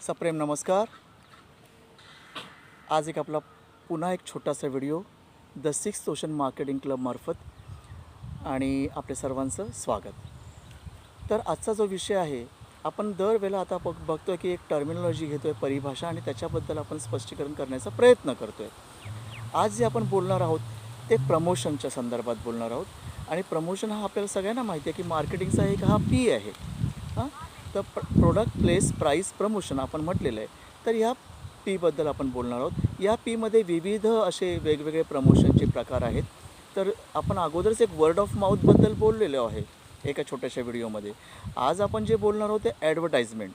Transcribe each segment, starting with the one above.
सप्रेम नमस्कार. आज एक आपला पुन्हा एक छोटासा video the six social marketing क्लबमार्फत आणि आपल्या सर्वांचं स्वागत. तर आजचा जो विषय आहे आपण दरवेळेला आता बघ बघतो आहे की एक टर्मिनॉलॉजी घेतो आहे परिभाषा आणि त्याच्याबद्दल आपण स्पष्टीकरण करण्याचा प्रयत्न करतो आहे आज जे आपण बोलणार आहोत ते प्रमोशनच्या संदर्भात बोलणार आहोत. आणि प्रमोशन हा आपल्याला सगळ्यांना माहिती आहे की मार्केटिंगचा एक हा पी आहे. हां? तर प्र प्रोडक्ट प्लेस प्राईस प्रमोशन आपण म्हटलेलं आहे. तर ह्या पीबद्दल आपण बोलणार आहोत. या पीमध्ये विविध असे वेगवेगळे प्रमोशनचे प्रकार आहेत. तर आपण अगोदरच एक वर्ड ऑफ माऊथबद्दल बोललेलो आहे एका छोट्याशा व्हिडिओमध्ये. आज आपण जे बोलणार आहोत ते ॲडव्हर्टाईजमेंट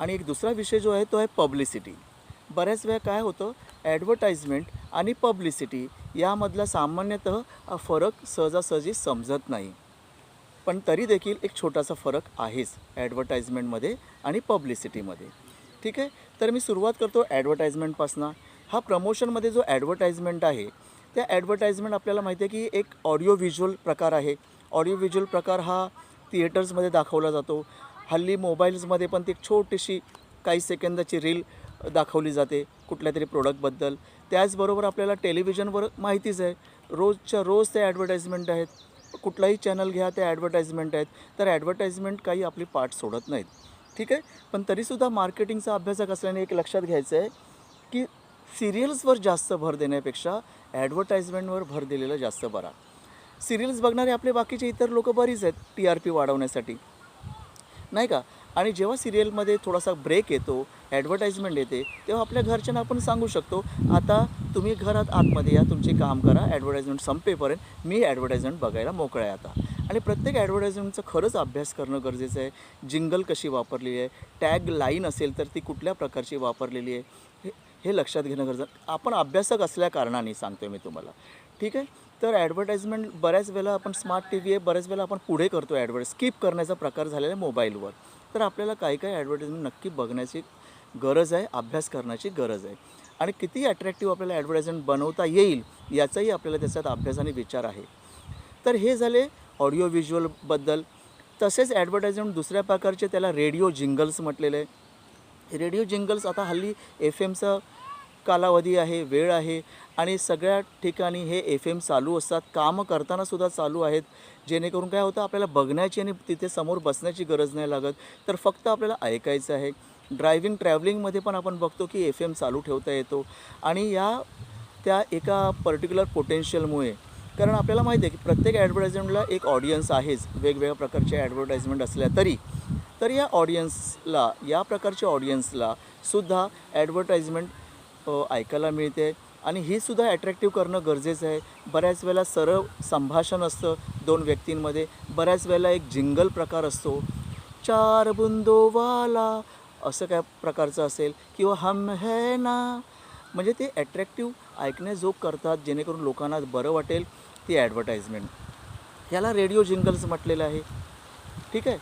आणि एक दुसरा विषय जो आहे तो आहे पब्लिसिटी बऱ्याच वेळा काय होतं? ॲडव्हर्टाईजमेंट आणि पब्लिसिटी यामधला सामान्यतः फरक सहजासहजी समजत नाही. पण तरी देखील एक छोटासा फरक आहेच ॲडव्हर्टाइजमेंटमध्ये आणि पब्लिसिटीमध्ये. ठीक आहे? तर मी सुरुवात करतो ॲडव्हर्टाईजमेंटपासनं हा प्रमोशनमध्ये जो ॲडव्हर्टाइजमेंट आहे त्या ॲडव्हर्टाइजमेंट आपल्याला माहिती आहे की एक ऑडिओ व्हिज्युअल प्रकार आहे. ऑडिओ व्हिज्युअल प्रकार हा थिएटर्समध्ये दाखवला जातो. हल्ली मोबाईल्समध्ये पण ती एक छोटीशी काही सेकंदाची रील दाखवली जाते कुठल्या तरी प्रोडक्टबद्दल. त्याचबरोबर आपल्याला टेलिव्हिजनवर माहितीच आहे. रोजच्या रोज त्या ॲडव्हर्टाइजमेंट आहेत. कुठलाही चॅनल घ्या ते ॲडव्हर्टाईजमेंट आहेत. तर ॲडव्हर्टाईजमेंट काही आपली पाठ सोडत नाहीत. ठीक आहे? पण तरीसुद्धा मार्केटिंगचा अभ्यासक असल्याने एक लक्षात घ्यायचं आहे की सिरियल्सवर जास्त भर देण्यापेक्षा ॲडव्हर्टाईजमेंटवर भर दिलेला जास्त बरा. सिरियल्स बघणारे आपले बाकीचे इतर लोक बरीच आहेत टी आर पी वाढवण्यासाठी. नाही का? आणि जेव्हा सिरियलमध्ये थोडासा ब्रेक येतो ॲडव्हर्टाईजमेंट येते तेव्हा आपल्या घरच्यांना आपण सांगू शकतो आता तुम्ही घरात आतमध्ये या तुमचे काम करा ॲडव्हर्टाईजमेंट संपेपर्यंत मी ॲडव्हर्टाईजमेंट बघायला मोकळा आहे आता. आणि प्रत्येक ॲडव्हर्टाइजमेंटचा खरंच अभ्यास करणं गरजेचं आहे. जिंगल कशी वापरलेली आहे टॅग लाईन असेल तर ती कुठल्या प्रकारची वापरलेली आहे हे हे लक्षात घेणं गरजेचं आपण अभ्यासक असल्या कारणाने सांगतो आहे मी तुम्हाला. ठीक आहे? तर ॲडव्हर्टाइजमेंट बऱ्याच वेळेला आपण स्मार्ट टी व्ही आहे बऱ्याच वेळेला आपण पुढे करतो ॲडव्हर्ट स्किप करण्याचा प्रकार झालेला आहे मोबाईलवर तर आपल्याला काही काही ॲडव्हर्टाईजमेंट नक्की बघण्याची गरज आहे अभ्यास करण्याची गरज आहे. आणि किती अट्रॅक्टिव्ह आपल्याला ॲडव्हर्टाईजमेंट बनवता येईल याचाही आपल्याला त्याच्यात अभ्यास आणि विचार आहे. तर हे झाले ऑडिओ व्हिज्युअलबद्दल तसेच ॲडव्हर्टाईजमेंट दुसऱ्या प्रकारचे त्याला रेडिओ जिंगल्स म्हटलेले आहे. रेडिओ जिंगल्स आता हल्ली एफ एमचं कालावधी आहे वेळ आहे आणि सगळ्या ठिकाणी हे एफ एम चालू असतात. कामं करतानासुद्धा चालू आहेत. जेणेकरून काय होतं आपल्याला बघण्याची आणि तिथे समोर बसण्याची गरज नाही लागत. तर फक्त आपल्याला ऐकायचं आहे. ड्रायव्हिंग ट्रॅव्हलिंगमध्ये पण आपण बघतो की एफ एम चालू ठेवता येतो. आणि या त्या एका पर्टिक्युलर पोटेन्शियलमुळे कारण आपल्याला माहिती आहे की प्रत्येक ॲडव्हर्टायजमेंटला एक ऑडियन्स आहेच. वेगवेगळ्या प्रकारचे ॲडव्हर्टाइजमेंट असल्या तरी. तर या ऑडियन्सला या प्रकारच्या ऑडियन्सला सुद्धा ॲडव्हर्टाइजमेंट ऐकायला मिळते. आणि ही सुद्धा अट्रॅक्टिव्ह करणं गरजेचं आहे. बऱ्याच वेळेला सरळ संभाषण असतं दोन व्यक्तींमध्ये. बऱ्याच वेळेला एक जिंगल प्रकार असतो. चार बुंदोवाला असं काय प्रकारचं असेल किंवा हम है ना? म्हणजे ते ॲट्रॅक्टिव्ह ऐकण्याजोग करतात जेणेकरून लोकांना बरं वाटेल ती ॲडव्हर्टाईजमेंट याला रेडिओ जिंगल्स म्हटलेलं आहे. ठीक आहे?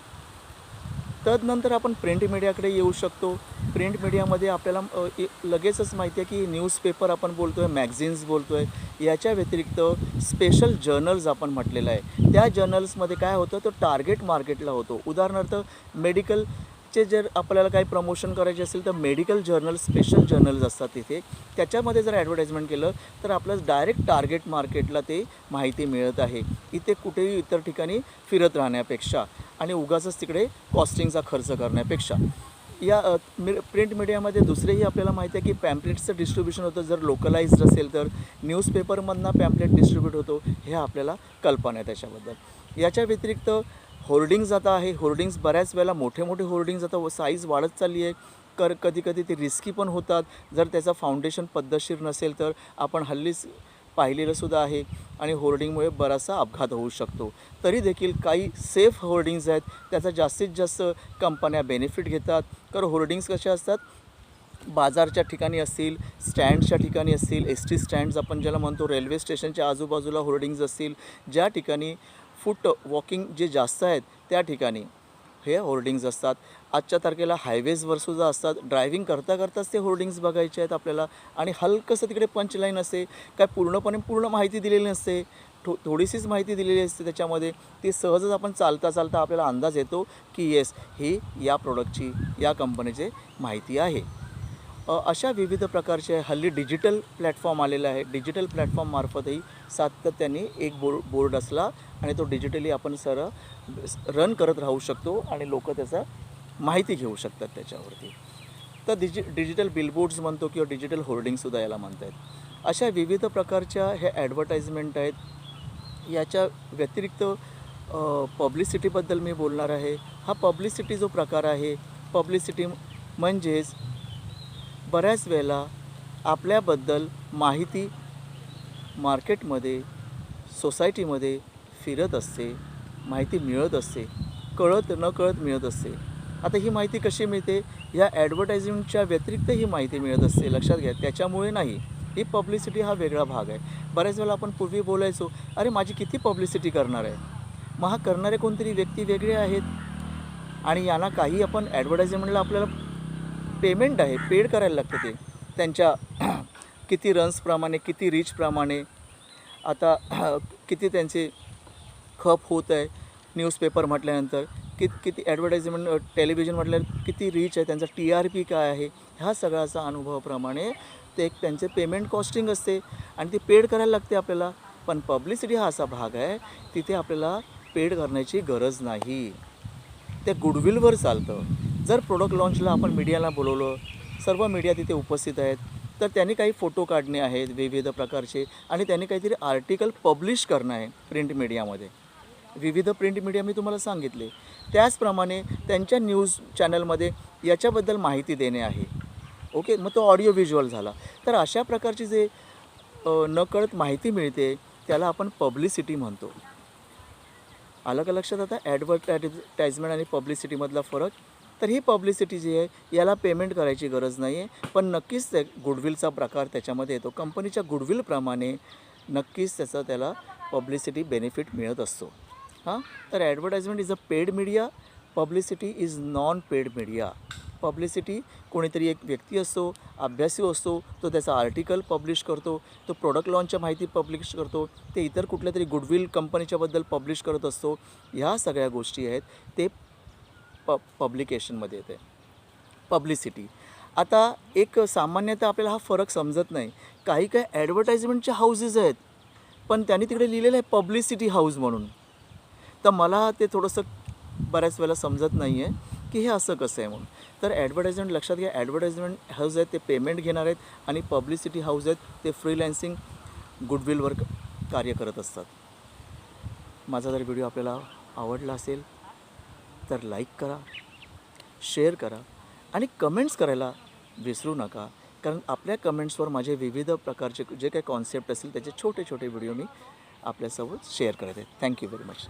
तदनंतर आपण प्रिंट मीडियाकडे येऊ शकतो. प्रिंट मीडियामध्ये आपल्याला लगेचच माहिती आहे की न्यूजपेपर आपण बोलतो आहे मॅगझिन्स बोलतो आहे याच्या व्यतिरिक्त स्पेशल जर्नल्स आपण म्हटलेलं आहे. त्या जर्नल्समध्ये काय होतं तर टार्गेट मार्केटला होतो. उदाहरणार्थ मेडिकलचे जर आपल्याला काही प्रमोशन करायचे असेल तर मेडिकल जर्नल स्पेशल जर्नल्स असतात तिथे. त्याच्यामध्ये जर ॲडव्हर्टाइजमेंट केलं तर आपलं डायरेक्ट टार्गेट मार्केटला ते माहिती मिळत आहे. इथे कुठेही इतर ठिकाणी फिरत राहण्यापेक्षा. आणि उगाचच तिकडे कॉस्टिंगचा खर्च करण्यापेक्षा. या मि प्रिंट मीडियामध्ये दुसरेही आपल्याला माहिती आहे की पॅम्पलेट्सचं डिस्ट्रीब्युशन होतं. जर लोकलाइज्ड असेल तर न्यूजपेपरमधनं पॅम्पलेट डिस्ट्रीब्यूट होतो हे आपल्याला कल्पना आहे त्याच्याबद्दल. याच्या व्यतिरिक्त होर्डिंग्ज आता आहे. होर्डिंग्ज बऱ्याच वेळेला मोठे मोठे होर्डिंग्ज आता साईज वाढत चालली आहे. कर कधी कधी ते रिस्की पण होतात. जर त्याचं फाउंडेशन पद्धतशीर नसेल तर आपण हल्लीच पाहिलेलं सुद्धा आहे आणि होर्डिंगमुळे बराचसा अपघात होऊ शकतो. तरी देखील काही सेफ होर्डिंग्ज आहेत त्याचा जास्तीत जास्त कंपन्या बेनिफिट घेतात. कारण होर्डिंग्स कसे असतात? बाजारच्या ठिकाणी असतील स्टँडच्या ठिकाणी असतील एस टी स्टँड्स आपण ज्याला म्हणतो रेल्वे स्टेशनच्या आजूबाजूला होर्डिंग्ज असतील ज्या ठिकाणी फूट वॉकिंग जे जास्त आहेत त्या ठिकाणी हे होर्डिंग्ज असतात. आजच्या तारखेला हायवेजवर सुद्धा असतात. ड्रायव्हिंग करता करताच ते होर्डिंग्ज बघायचे आहेत आपल्याला. आणि हलकंसं तिकडे पंचलाईन असते. काय पूर्णपणे पूर्ण माहिती दिलेली नसते. थो थोडीशीच माहिती दिलेली असते त्याच्यामध्ये. ती सहजच आपण चालता चालता आपल्याला अंदाज येतो की येस ही या प्रोडक्टची या कंपनीची माहिती आहे. अशा विविध प्रकारचे हल्ली डिजिटल प्लॅटफॉर्म आलेला आहे डिजिटल प्लॅटफॉर्ममार्फतही सातत्याने एक बोर्ड बोर्ड असला आणि तो डिजिटली आपण सर रन करत राहू शकतो आणि लोक त्याचा माहिती घेऊ शकतात त्याच्यावरती. तर डिजि डिजिटल बिलबोर्ड्स म्हणतो किंवा डिजिटल होर्डिंगसुद्धा याला म्हणत आहेत अशा विविध प्रकारच्या ह्या ॲडव्हर्टाइजमेंट आहेत. याच्या व्यतिरिक्त पब्लिसिटीबद्दल मी बोलणार आहे. हा पब्लिसिटी जो प्रकार आहे पब्लिसिटी म्हणजेच बऱ्याच वेळेला आपल्याबद्दल माहिती मार्केटमध्ये सोसायटीमध्ये फिरत असते माहिती मिळत असते कळत न कळत मिळत असते. आता ही माहिती कशी मिळते? या ॲडव्हर्टायझिंगच्या व्यतिरिक्त ही माहिती मिळत असते लक्षात घ्या. त्याच्यामुळे नाही ही पब्लिसिटी हा वेगळा भाग आहे. बऱ्याच वेळा आपण पूर्वी बोलायचो अरे माझी किती पब्लिसिटी करणार आहे? मग हा करणारे कोणतरी व्यक्ती वेगळे आहेत. आणि यांना काही आपण ॲडव्हर्टायझमेंटला आपल्याला पेमेंट आहे पेड करायला लागतं ते. त्यांच्या किती रन्सप्रमाणे किती रीचप्रमाणे आता किती त्यांचे खप होत आहे न्यूजपेपर म्हटल्यानंतर. कित किती ॲडव्हर्टाइजमेंट टेलिव्हिजन म्हटल्यावर किती रीच आहे त्यांचा टी आर पी काय आहे ह्या सगळ्याचा अनुभवाप्रमाणे ते एक त्यांचे पेमेंट कॉस्टिंग असते आणि ती पेड करायला लागते आपल्याला. पण पब्लिसिटी हा असा भाग आहे तिथे आपल्याला पेड करण्याची गरज नाही. ते गुडविलवर चालतं. जर प्रोडक्ट लॉन्चला आपण मीडियाला बोलवलं सर्व मीडिया तिथे उपस्थित आहेत तर त्यांनी काही फोटो काढणे आहेत विविध प्रकारचे आणि त्यांनी काहीतरी आर्टिकल पब्लिश करणं आहे प्रिंट मीडियामध्ये विविध प्रिंट मीडिया मी तुम्हाला सांगितले. त्याचप्रमाणे त्यांच्या न्यूज चॅनलमध्ये याच्याबद्दल माहिती देणे आहे. ओके? मग तो ऑडिओ व्हिज्युअल झाला. तर अशा प्रकारची जे नकळत माहिती मिळते त्याला आपण पब्लिसिटी म्हणतो. आलं का लक्षात आता? ॲडव्हर्टायजमेंट आणि पब्लिसिटीमधला फरक? तर ही पब्लिसिटी जी आहे याला पेमेंट करायची गरज नाही आहे पण नक्कीच ते गुडविलचा प्रकार त्याच्यामध्ये येतो. कंपनीच्या गुडविलप्रमाणे नक्कीच त्याचा त्याला पब्लिसिटी बेनिफिट मिळत असतो. हां तर advertisement is a paid media publicity is non paid media publicity कोणीतरी एक व्यक्ती असतो अभ्यासू असतो तो त्याचा आर्टिकल पब्लिश करतो तो प्रोडक्ट लॉन्चच्या माहिती पब्लिश करतो ते इतर कुठल्या तरी गुडविल कंपनीच्याबद्दल पब्लिश करत असतो ह्या सगळ्या गोष्टी आहेत ते प पब्लिकेशनमध्ये येते. पब्लिसिटी आता एक सामान्यतः आपल्याला हा फरक समजत नाही. काही काही ॲडव्हर्टाइजमेंटचे हाऊसेस आहेत पण त्यांनी तिकडे लिहिलेलं आहे पब्लिसिटी हाऊस म्हणून. तर मला ते थोडंसं बऱ्याच वेळेला समजत नाही आहे की हे असं कसं आहे म्हणून. तर ॲडव्हर्टाइजमेंट लक्षात घ्या ॲडव्हर्टाइजमेंट हाऊस आहेत ते पेमेंट घेणार आहेत आणि पब्लिसिटी हाऊस आहेत ते फ्रीलॅन्सिंग गुडविलवर कार्य करत असतात. माझा जर व्हिडिओ आपल्याला आवडला असेल तर लाईक करा शेअर करा आणि कमेंट्स करायला विसरू नका. कारण आपल्या कमेंट्सवर माझे विविध प्रकारचे जे काही कॉन्सेप्ट असतील त्याचे छोटे छोटे व्हिडिओ मी आपल्यासोबत शेअर करत आहे. Thank you very much